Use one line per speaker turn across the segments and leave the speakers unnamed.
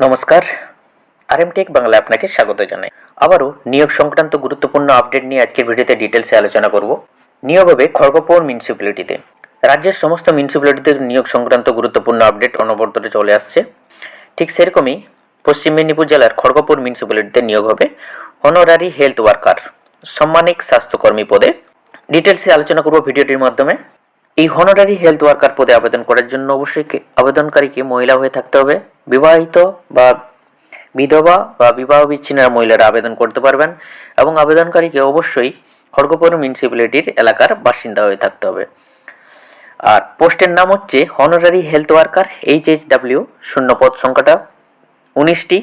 নমস্কার। আরএমটেক বাংলা আপনাকে স্বাগত জানাই। আবারও নিয়োগ সংক্রান্ত গুরুত্বপূর্ণ আপডেট নিয়ে আজকের ভিডিওতে ডিটেলসে আলোচনা করব। নিয়োগ হবে খড়গপুর মিউনিসিপ্যালিটিতে রাজ্যের সমস্ত মিউনিসিপ্যালিটিতে নিয়োগ সংক্রান্ত গুরুত্বপূর্ণ আপডেট অনবরতরে চলে আসছে। ঠিক সেরকমই পশ্চিম মেদিনীপুর জেলার খড়গপুর মিউনিসিপ্যালিটিতে নিয়োগ হবে অনারারি হেলথ ওয়ার্কার সম্মানিক স্বাস্থ্যকর্মী পদে। ডিটেলসে আলোচনা করব ভিডিওটির মাধ্যমে। এই হনারারি হেলথ ওয়ার্কার পদে আবেদন করার জন্য অবশ্যই আবেদনকারীকে মহিলা হয়ে থাকতে হবে। বিবাহিত বা বিধবা বা বিবাহ বিচ্ছিন্ন মহিলারা আবেদন করতে পারবেন এবং আবেদনকারীকে অবশ্যই খড়গপুর মিউনিসিপ্যালিটির এলাকার বাসিন্দা হয়ে থাকতে হবে। আর পোস্টের নাম হচ্ছে honorary health worker H H W শূন্য পদ সংখ্যাটা উনিশটি।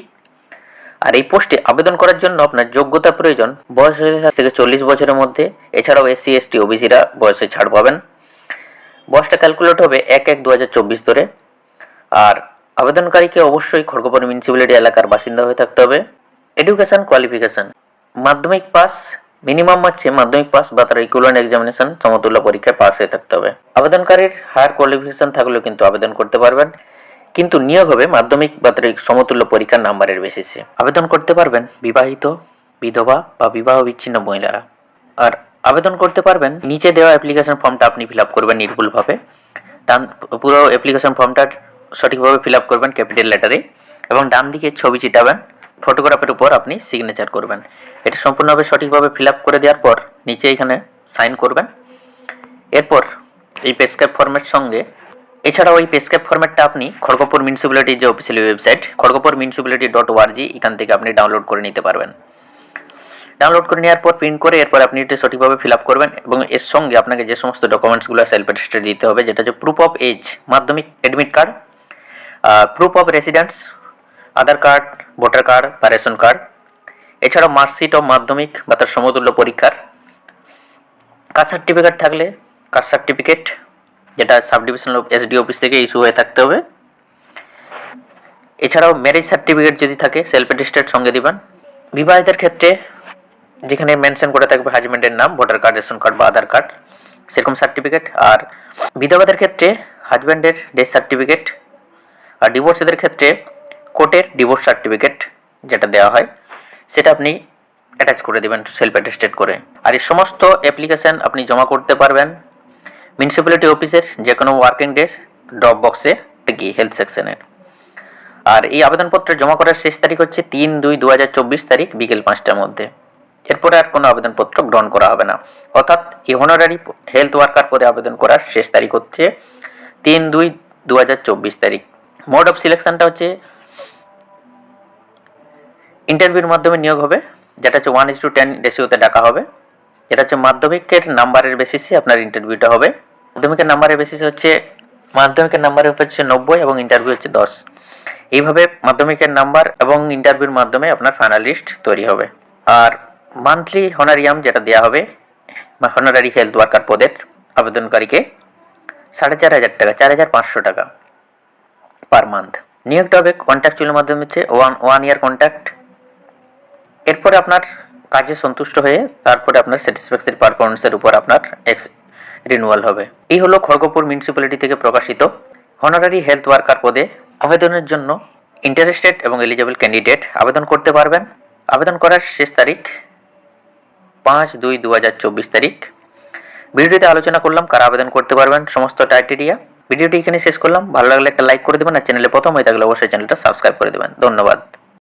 আর এই পোস্টে আবেদন করার জন্য আপনার যোগ্যতা প্রয়োজন। বয়স থেকে চল্লিশ বছরের মধ্যে। এছাড়াও এসসি, এসটি, ওবিসিরা বয়সে ছাড় পাবেন। বয়সটা ক্যালকুলেট হবে এক এক দু ধরে। আর আবেদনকারীকে অবশ্যই খড়গপুর মিউনিসিপ্যালিটি এলাকার বাসিন্দা হয়ে থাকতে হবে। Education qualification Madhyamik pass minimum হচ্ছে মাধ্যমিক পাস বা তার ইকুয়ালেন্ট এক্সামিনেশন সমতুল্য পরীক্ষায় পাস হয়ে থাকতে হবে। আবেদনকারীর হায়ার কোয়ালিফিকেশন থাকলেও কিন্তু আবেদন করতে পারবেন। কিন্তু নিয়োগ হবে মাধ্যমিক বা তার সমতুল্য পরীক্ষার নাম্বারের বেসিসে আবেদন করতে পারবেন বিবাহিত, বিধবা বা বিবাহ বিচ্ছিন্ন মহিলারা। আর আবেদন করতে পারবেন। নিচে দেওয়া অ্যাপ্লিকেশন ফর্মটা আপনি ফিল আপ করবেন নির্ভুলভাবে। ডান, পুরো অ্যাপ্লিকেশন ফর্মটা সঠিকভাবে ফিল আপ করবেন ক্যাপিটাল লেটারে এবং ডান দিকে ছবি চিটাবেন। ফটোগ্রাফের উপর আপনি সিগনেচার করবেন। এটা সম্পূর্ণভাবে সঠিকভাবে ফিল আপ করে দেওয়ার পর নিচে এখানে সাইন করবেন। এরপর এই পেসক্যাপ ফর্মের সঙ্গে এছাড়াও এই পেসক্যাপ ফর্মেটটা আপনি খড়গপুর মিউনিসিপ্যালিটির যে official website Kharagpur municipality dot ORG এখান থেকে আপনি ডাউনলোড করে নিতে পারবেন। ডাউনলোড করে নেওয়ার পর প্রিন্ট করে এরপর আপনি এটা সঠিকভাবে ফিল আপ করবেন এবং এর সঙ্গে আপনাকে যে সমস্ত ডকুমেন্টসগুলো সেলফ অ্যাটেস্টেড দিতে হবে, যেটা হচ্ছে proof of age Madhyamik admit card proof of residence Aadhaar card voter card বা রেশন কার্ড এছাড়াও মার্কশিট অফ মাধ্যমিক বা তার সমতুল্য পরীক্ষার কাস্ট সার্টিফিকেট থাকলে কাস্ট সার্টিফিকেট যেটা সাব ডিভিশনাল এসডি অফিস থেকে ইস্যু হয়ে থাকতে হবে। এছাড়াও ম্যারেজ সার্টিফিকেট যদি থাকে সেলফ অ্যাটেস্টেড সঙ্গে দিবেন। বিবাহিতের ক্ষেত্রে যেখানে মেনশন করে থাকবে হাজব্যান্ডের নাম ভোটার কার্ড রেশন কার্ড বা আধার কার্ড সেরকম সার্টিফিকেট আর বিধবাদের ক্ষেত্রে হাজব্যান্ডের ডেথ সার্টিফিকেট আর ডিভোর্সেদের ক্ষেত্রে কোর্টের ডিভোর্স সার্টিফিকেট যেটা দেওয়া হয়, সেটা আপনি অ্যাটাচ করে দেবেন সেলফ অ্যাটেস্টেড করে। আর এই সমস্ত অ্যাপ্লিকেশন আপনি জমা করতে পারবেন মিউনিসিপ্যালিটি অফিসের যে কোনো ওয়ার্কিং ডে ড্রপ বক্সে গিয়ে হেলথ সেকশনের আর এই আবেদনপত্র জমা করার শেষ তারিখ হচ্ছে তিন দুই দু তারিখ বিকেল পাঁচটার মধ্যে। এরপরে আর কোনো আবেদনপত্র গ্রহণ করা হবে না। অর্থাৎ এই হোনারারি হেলথ ওয়ার্কার পদে আবেদন করার শেষ তারিখ হচ্ছে তিন দুই দু তারিখ। মোড অফ সিলেকশনটা হচ্ছে ইন্টারভিউর মাধ্যমে নিয়োগ হবে, যেটা হচ্ছে ওয়ান ইস টু টেন রেশিওতে ডাকা হবে। যেটা হচ্ছে মাধ্যমিকের নাম্বারের বেসিসে আপনার ইন্টারভিউটা হবে। মাধ্যমিকের নাম্বারের বেসিসে হচ্ছে, মাধ্যমিকের নাম্বারের উপর হচ্ছে নব্বই এবং ইন্টারভিউ হচ্ছে দশ। এইভাবে মাধ্যমিকের নাম্বার এবং ইন্টারভিউর মাধ্যমে আপনার ফাইনাল লিস্ট তৈরি হবে। আর মান্থলি হনারিয়াম যেটা দেওয়া হবে হনারারি হেলথ ওয়ার্কার পদের আবেদনকারীকে সাড়ে চার হাজার টাকা, চার হাজার পাঁচশো টাকা পার মান্থ নিয়োগটা হবে কন্ট্রাকচুয়ালের মাধ্যমে হচ্ছে ওয়ান ওয়ান ইয়ার কন্ট্রাক্ট এরপরে আপনার কাজে সন্তুষ্ট হয়ে তারপরে আপনার স্যাটিসফ্যাকশন পারফরমেন্সের উপর আপনার এক্স রিনুয়াল হবে। এই হলো খড়গপুর মিউনিসিপ্যালিটি থেকে প্রকাশিত হনারারি হেলথ ওয়ার্কার পদে আবেদনের জন্য ইন্টারেস্টেড এবং এলিজেবল ক্যান্ডিডেট আবেদন করতে পারবেন। আবেদন করার শেষ তারিখ পাঁচ দুই দু হাজার চব্বিশ তারিখ। ভিডিওটিতে আলোচনা করলাম, কারা আবেদন করতে পারবেন, সমস্ত ক্রাইটেরিয়া ভিডিওটি এখানে শেষ করলাম। ভালো লাগলে একটা লাইক করে দেবেন, আর চ্যানেলে প্রথম হয়ে থাকলে অবশ্যই চ্যানেলটা সাবস্ক্রাইব করে দেবেন। ধন্যবাদ।